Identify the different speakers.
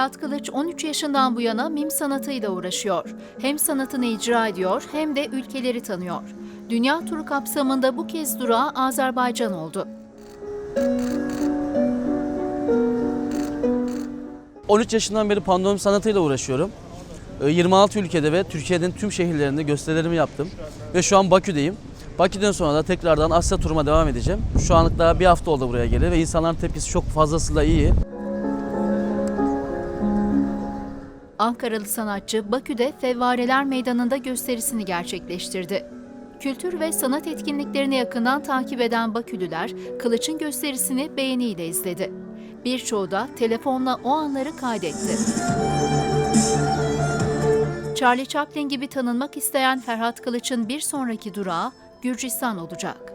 Speaker 1: Ferhat Kılıç 13 yaşından bu yana mim sanatıyla uğraşıyor. Hem sanatını icra ediyor hem de ülkeleri tanıyor. Dünya turu kapsamında bu kez durağı Azerbaycan oldu.
Speaker 2: 13 yaşından beri pandomim sanatıyla uğraşıyorum. Ee, 26 ülkede ve Türkiye'nin tüm şehirlerinde gösterilerimi yaptım. Ve şu an Bakü'deyim. Bakü'den sonra da tekrardan Asya turuma devam edeceğim. Şu anlık daha bir hafta oldu buraya geleli ve insanların tepkisi çok fazlasıyla iyi.
Speaker 1: Ankaralı sanatçı Bakü'de Fevvareler Meydanı'nda gösterisini gerçekleştirdi. Kültür ve sanat etkinliklerini yakından takip eden Bakülüler, Kılıç'ın gösterisini beğeniyle izledi. Birçoğu da telefonla o anları kaydetti. Charlie Chaplin gibi tanınmak isteyen Ferhat Kılıç'ın bir sonraki durağı Gürcistan olacak.